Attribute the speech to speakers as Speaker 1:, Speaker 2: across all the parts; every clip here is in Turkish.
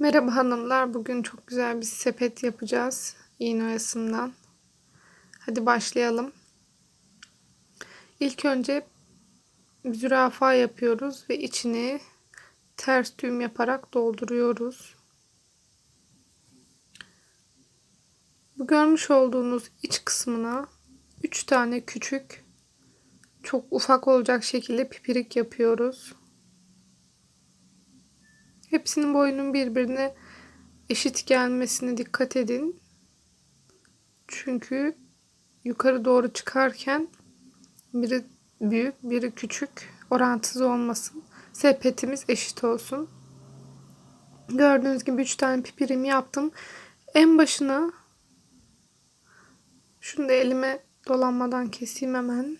Speaker 1: Merhaba hanımlar. Bugün çok güzel bir sepet yapacağız. İğne oyasından. Hadi başlayalım. İlk önce zürafa yapıyoruz ve içini ters düğüm yaparak dolduruyoruz. Bu görmüş olduğunuz iç kısmına 3 tane küçük çok ufak olacak şekilde pipirik yapıyoruz. Hepsinin boyunun birbirine eşit gelmesine dikkat edin. Çünkü yukarı doğru çıkarken biri büyük, biri küçük, orantısız olmasın. Sepetimiz eşit olsun. Gördüğünüz gibi 3 tane pipirimi yaptım. En başına şunu da elime dolanmadan keseyim hemen.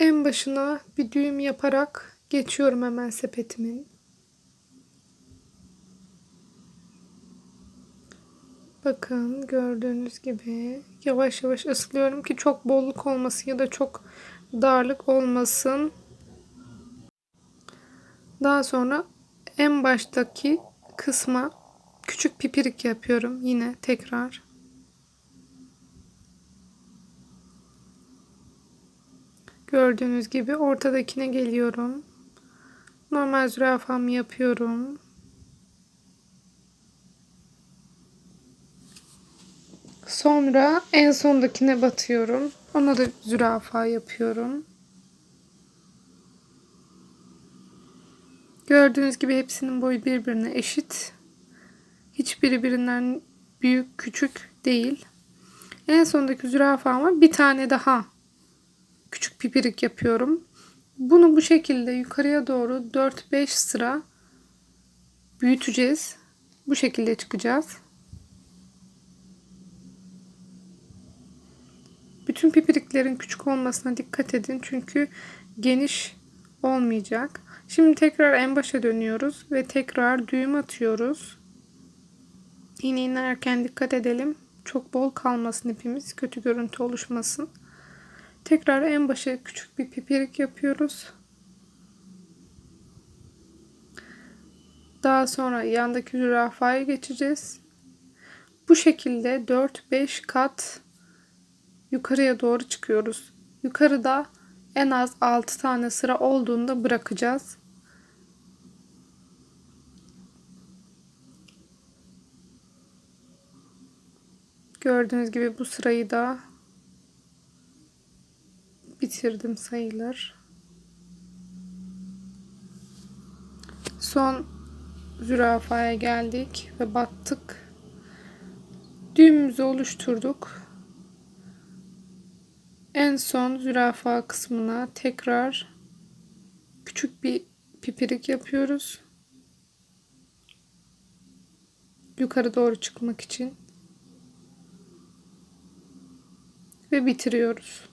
Speaker 1: En başına bir düğüm yaparak geçiyorum hemen sepetimin. Bakın gördüğünüz gibi yavaş yavaş ıslıyorum ki çok bolluk olmasın ya da çok darlık olmasın. Daha sonra en baştaki kısma küçük pipirik yapıyorum yine tekrar. Gördüğünüz gibi ortadakine geliyorum. Normal zürafamı yapıyorum. Sonra en sondakine batıyorum. Ona da zürafa yapıyorum. Gördüğünüz gibi hepsinin boyu birbirine eşit. Hiçbiri birinden büyük küçük değil. En sondaki zürafama bir tane daha küçük pipirik yapıyorum. Bunu bu şekilde yukarıya doğru 4-5 sıra büyüteceğiz. Bu şekilde çıkacağız. Bütün pipiriklerin küçük olmasına dikkat edin. Çünkü geniş olmayacak. Şimdi tekrar en başa dönüyoruz ve tekrar düğüm atıyoruz. İğne inerken dikkat edelim. Çok bol kalmasın ipimiz. Kötü görüntü oluşmasın. Tekrar en başa küçük bir pipirik yapıyoruz. Daha sonra yandaki zürafaya geçeceğiz. Bu şekilde 4-5 kat yukarıya doğru çıkıyoruz. Yukarıda en az 6 tane sıra olduğunda bırakacağız. Gördüğünüz gibi bu sırayı da bitirdim sayılır. Son zürafaya geldik ve battık. Düğümümüzü oluşturduk. En son zürafa kısmına tekrar küçük bir pipirik yapıyoruz. Yukarı doğru çıkmak için. Ve bitiriyoruz.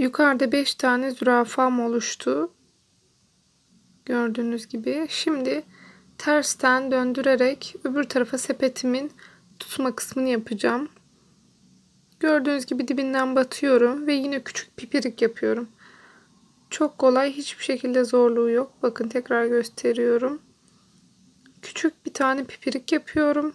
Speaker 1: Yukarıda 5 tane zürafam oluştu. Gördüğünüz gibi. Şimdi tersten döndürerek öbür tarafa sepetimin tutma kısmını yapacağım. Gördüğünüz gibi dibinden batıyorum ve yine küçük pipirik yapıyorum. Çok kolay, hiçbir şekilde zorluğu yok. Bakın tekrar gösteriyorum. Küçük bir tane pipirik yapıyorum.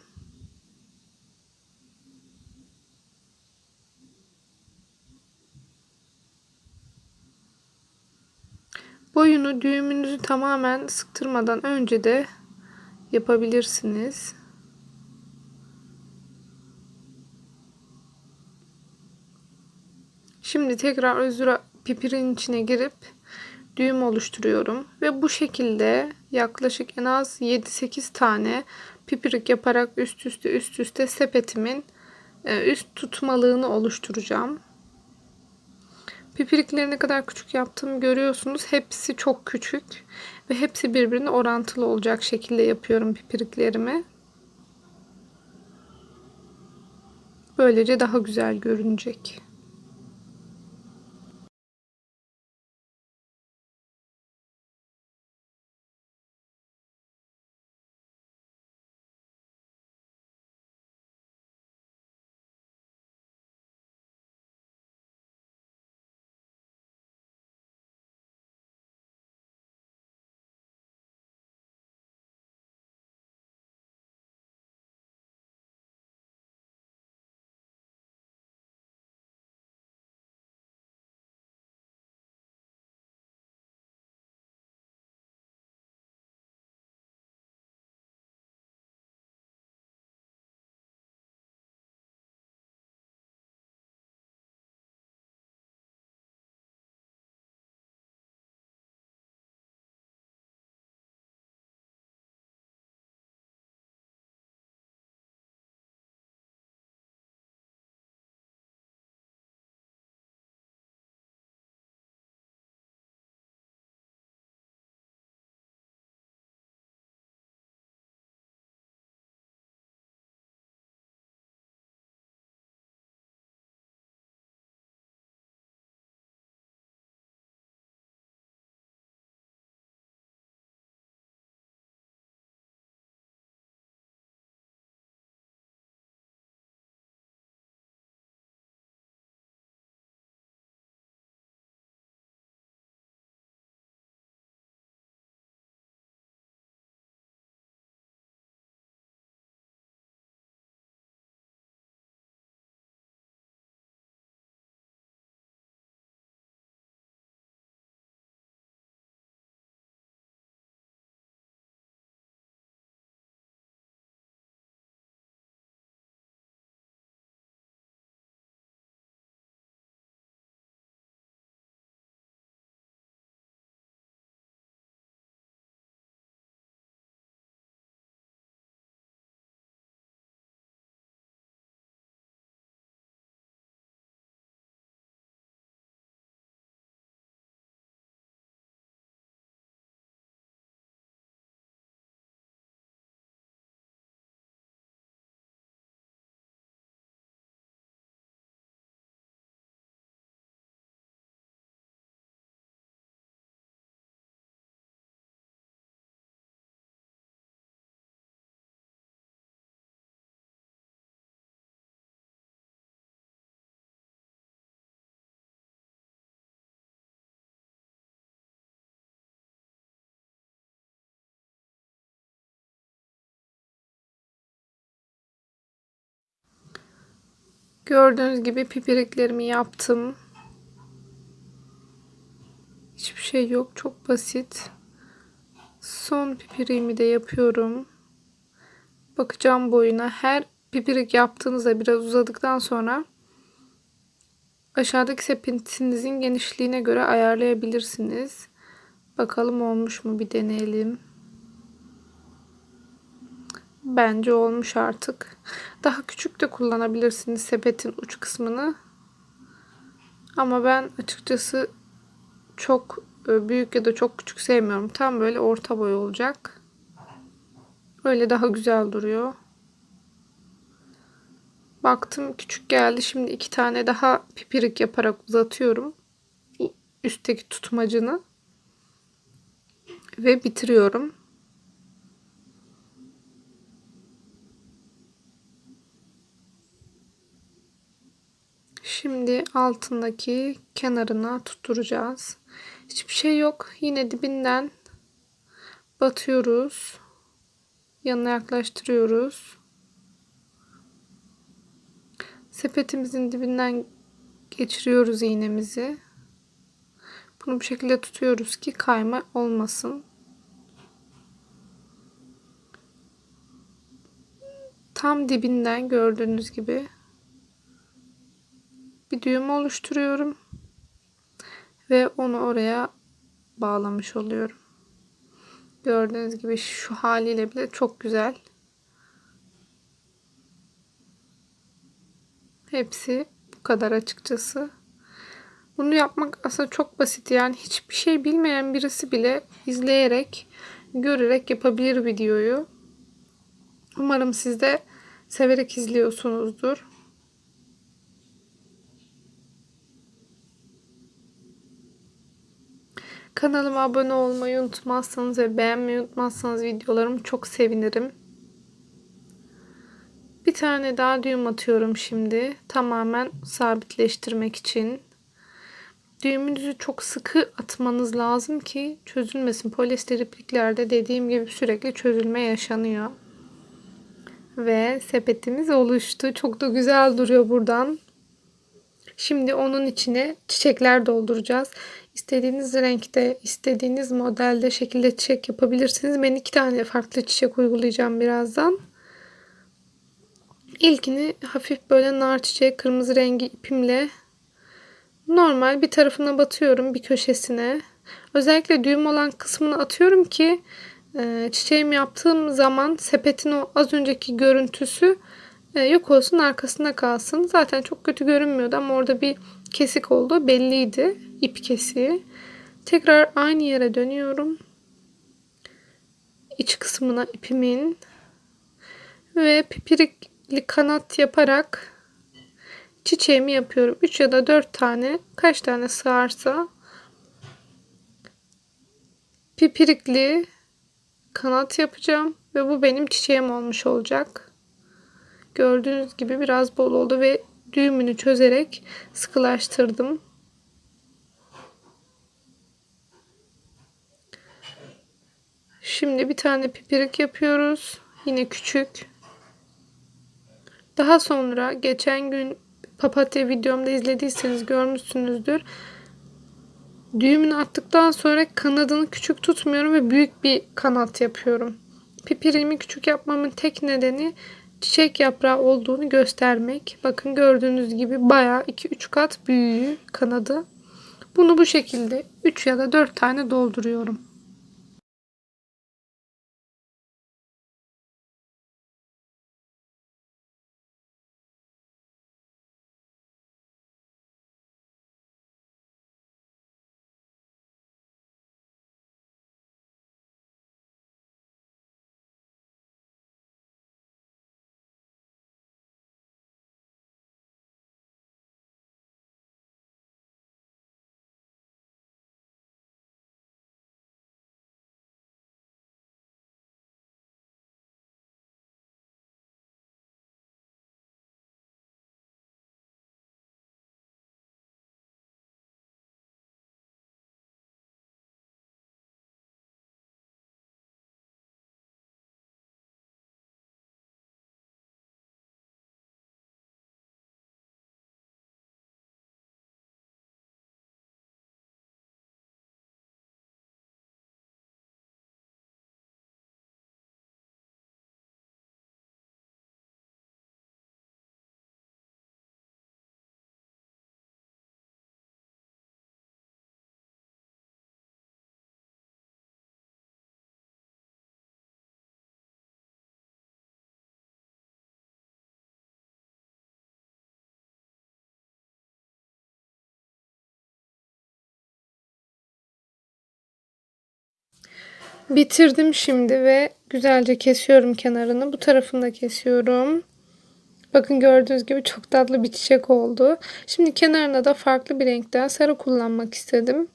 Speaker 1: Boyunu düğümünüzü tamamen sıktırmadan önce de yapabilirsiniz. Şimdi tekrar özür pipirin içine girip düğüm oluşturuyorum ve bu şekilde yaklaşık en az 7-8 tane pipirik yaparak üst üste üst üste sepetimin e, üst tutmalığını oluşturacağım. Pipirikleri ne kadar küçük yaptığımı görüyorsunuz. Hepsi çok küçük ve hepsi birbirine orantılı olacak şekilde yapıyorum pipiriklerimi. Böylece daha güzel görünecek. Gördüğünüz gibi pipiriklerimi yaptım. Hiçbir şey yok. Çok basit. Son pipiriğimi de yapıyorum. Bakacağım boyuna. Her pipirik yaptığınızda biraz uzadıktan sonra aşağıdaki sepetinizin genişliğine göre ayarlayabilirsiniz. Bakalım olmuş mu bir deneyelim. Bence olmuş artık. Daha küçük de kullanabilirsiniz sepetin uç kısmını. Ama ben açıkçası çok e, büyük ya da çok küçük sevmiyorum. Tam böyle orta boy olacak. Böyle daha güzel duruyor. Baktım küçük geldi. Şimdi iki tane daha pipirik yaparak uzatıyorum. üstteki tutmacını ve bitiriyorum. Şimdi altındaki kenarına tutturacağız. Hiçbir şey yok. Yine dibinden batıyoruz. Yanına yaklaştırıyoruz. Sepetimizin dibinden geçiriyoruz iğnemizi. Bunu bu şekilde tutuyoruz ki kayma olmasın. Tam dibinden gördüğünüz gibi bir düğüm oluşturuyorum ve onu oraya bağlamış oluyorum. Gördüğünüz gibi şu haliyle bile çok güzel. Hepsi bu kadar açıkçası. Bunu yapmak aslında çok basit. Yani hiçbir şey bilmeyen birisi bile izleyerek, görerek yapabilir videoyu. Umarım siz de severek izliyorsunuzdur. Kanalıma abone olmayı unutmazsanız ve beğenmeyi unutmazsanız videolarımı çok sevinirim. Bir tane daha düğüm atıyorum şimdi. Tamamen sabitleştirmek için. Düğümünüzü çok sıkı atmanız lazım ki çözülmesin. Polyester ipliklerde dediğim gibi sürekli çözülme yaşanıyor. Ve sepetimiz oluştu. Çok da güzel duruyor buradan. Şimdi onun içine çiçekler dolduracağız. İstediğiniz renkte, istediğiniz modelde, şekilde çiçek yapabilirsiniz. Ben iki tane farklı çiçek uygulayacağım birazdan. İlkini hafif böyle nar çiçeği kırmızı rengi ipimle normal bir tarafına batıyorum bir köşesine. Özellikle düğüm olan kısmını atıyorum ki e, çiçeğimi yaptığım zaman sepetin o az önceki görüntüsü e, yok olsun arkasında kalsın. Zaten çok kötü görünmüyordu ama orada bir kesik oldu. Belliydi ip kesiği. Tekrar aynı yere dönüyorum. İç kısmına ipimin ve pipirikli kanat yaparak çiçeğimi yapıyorum. 3 ya da 4 tane kaç tane sığarsa pipirikli kanat yapacağım ve bu benim çiçeğim olmuş olacak. Gördüğünüz gibi biraz bol oldu ve düğümünü çözerek sıkılaştırdım. Şimdi bir tane pipirik yapıyoruz. Yine küçük. Daha sonra geçen gün papatya videomda izlediyseniz görmüşsünüzdür. Düğümünü attıktan sonra kanadını küçük tutmuyorum ve büyük bir kanat yapıyorum. Pipirimi küçük yapmamın tek nedeni çiçek yaprağı olduğunu göstermek. Bakın gördüğünüz gibi bayağı 2-3 kat büyüğü kanadı. Bunu bu şekilde 3 ya da 4 tane dolduruyorum. Bitirdim şimdi ve güzelce kesiyorum kenarını. Bu tarafını da kesiyorum. Bakın gördüğünüz gibi çok tatlı bir çiçek oldu. Şimdi kenarına da farklı bir renkten sarı kullanmak istedim.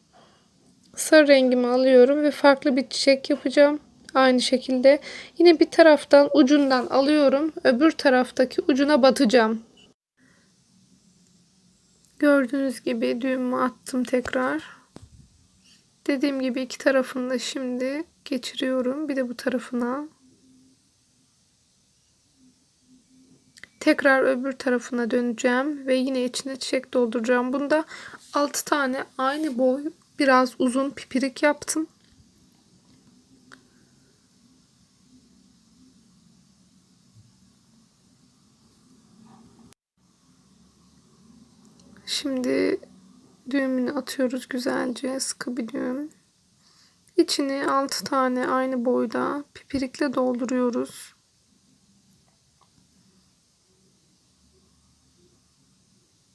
Speaker 1: sarı rengimi alıyorum ve farklı bir çiçek yapacağım. Aynı şekilde yine bir taraftan ucundan alıyorum. Öbür taraftaki ucuna batacağım. Gördüğünüz gibi düğümü attım tekrar. Dediğim gibi iki tarafını da şimdi geçiriyorum. Bir de bu tarafına. Tekrar öbür tarafına döneceğim ve yine içine çiçek dolduracağım. Bunda 6 tane aynı boy biraz uzun pipirik yaptım. Şimdi düğümünü atıyoruz güzelce sıkı bir düğüm. İçini 6 tane aynı boyda pipirikle dolduruyoruz.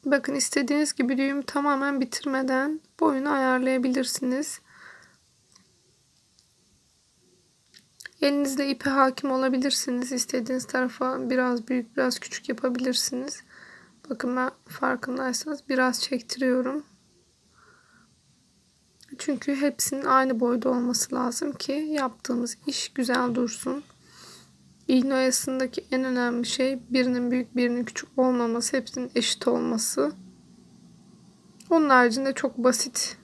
Speaker 1: Bakın istediğiniz gibi düğüm tamamen bitirmeden boyunu ayarlayabilirsiniz. Elinizle ipe hakim olabilirsiniz. İstediğiniz tarafa biraz büyük biraz küçük yapabilirsiniz. Bakın ben farkındaysanız biraz çektiriyorum. Çünkü hepsinin aynı boyda olması lazım ki yaptığımız iş güzel dursun. İğne oyasındaki en önemli şey birinin büyük birinin küçük olmaması, hepsinin eşit olması. Onun haricinde çok basit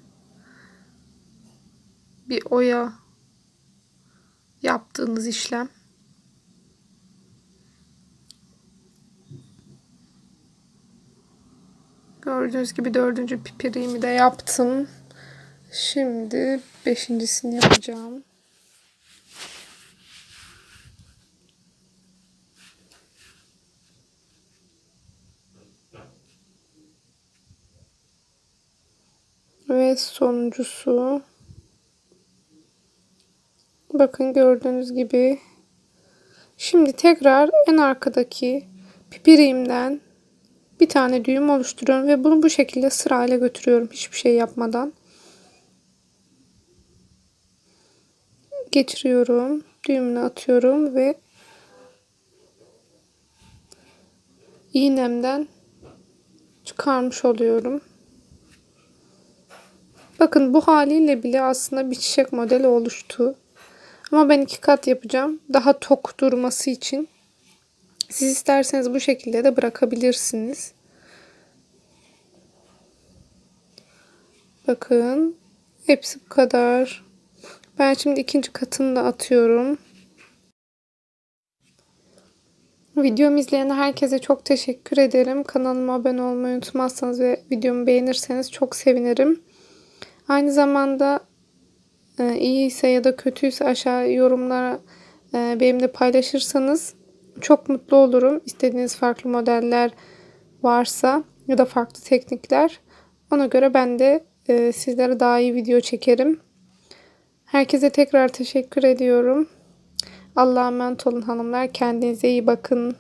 Speaker 1: bir oya yaptığınız işlem. Gördüğünüz gibi dördüncü pipiriğimi de yaptım. Şimdi beşincisini yapacağım. Ve sonuncusu. Bakın gördüğünüz gibi. Şimdi tekrar en arkadaki pipiriğimden bir tane düğüm oluşturuyorum ve bunu bu şekilde sırayla götürüyorum hiçbir şey yapmadan. Geçiriyorum. Düğümünü atıyorum ve iğnemden çıkarmış oluyorum. Bakın bu haliyle bile aslında bir çiçek modeli oluştu. Ama ben iki kat yapacağım. Daha tok durması için. Siz isterseniz bu şekilde de bırakabilirsiniz. Bakın. Hepsi bu kadar. Ben şimdi ikinci katını da atıyorum. Videomu izleyen herkese çok teşekkür ederim. Kanalıma abone olmayı unutmazsanız ve videomu beğenirseniz çok sevinirim. Aynı zamanda e, iyiyse ya da kötüyse aşağı yorumlara e, benimle paylaşırsanız çok mutlu olurum. İstediğiniz farklı modeller varsa ya da farklı teknikler ona göre ben de e, sizlere daha iyi video çekerim. Herkese tekrar teşekkür ediyorum. Allah'a emanet olun hanımlar. Kendinize iyi bakın.